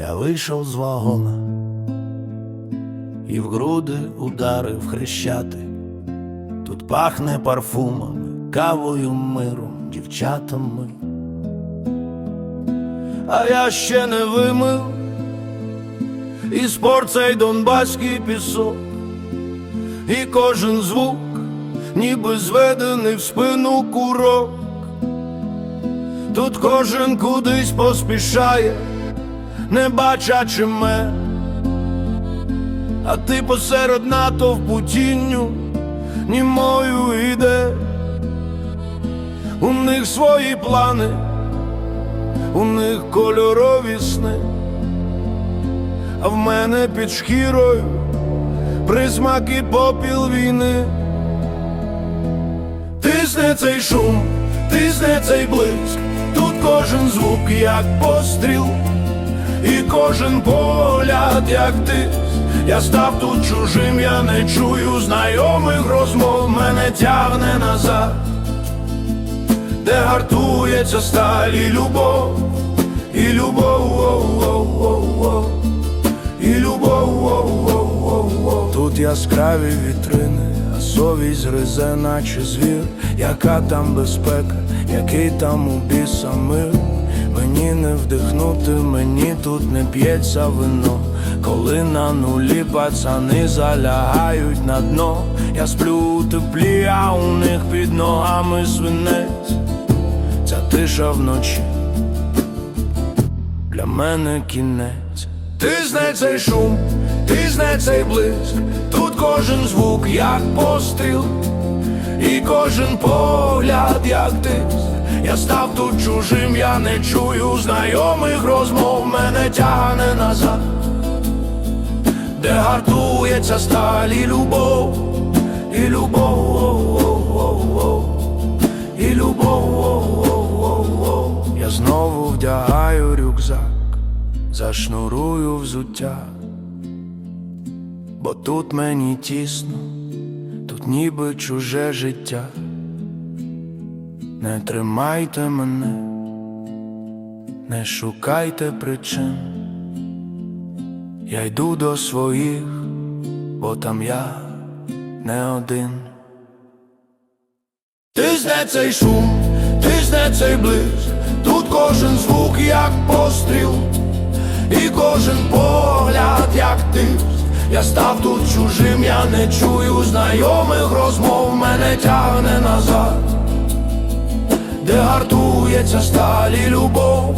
Я вийшов з вагона і в груди ударив хрещати. Тут пахне парфумами, кавою, миром, дівчатами. А я ще не вимив і спор цей донбаський пісок, і кожен звук, ніби зведений в спину курок. Тут кожен кудись поспішає, не бачачи мене, а ти посеред натовпу тінню німою іде. У них свої плани, у них кольорові сни, а в мене під шкірою присмак і попіл війни. Тисне цей шум, тисне цей блиск, тут кожен звук, як постріл, і кожен погляд, як тиск. Я став тут чужим, я не чую знайомих розмов, мене тягне назад, де гартується сталь і любов, і любов, воу, і любов, воу, воу. Тут яскраві вітрини, а совість гризе, наче звір, яка там безпека, який там у біса мир. Мені не вдихнути, мені тут не п'ється вино. Коли на нулі пацани залягають на дно, я сплю у теплі, а у них під ногами свинець. Ця тиша вночі для мене кінець. Ти знай цей шум, ти знай цей блиск, тут кожен звук, як постріл, кожен погляд, як тиск. Я став тут чужим, я не чую знайомих розмов, мене тягне назад, де гартується сталь і любов, і любов, і любов. Я знову вдягаю рюкзак, зашнурую взуття, бо тут мені тісно, ніби чуже життя. Не тримайте мене, не шукайте причин. Я йду до своїх, бо там я не один. Ти зне цей шум, ти зне цей блиск, тут кожен звук, як постріл, і кожен погляд, як тиск. Я став тут чужим, я не чую знайомих розмов, мене тягне назад. Де гартується сталі любов,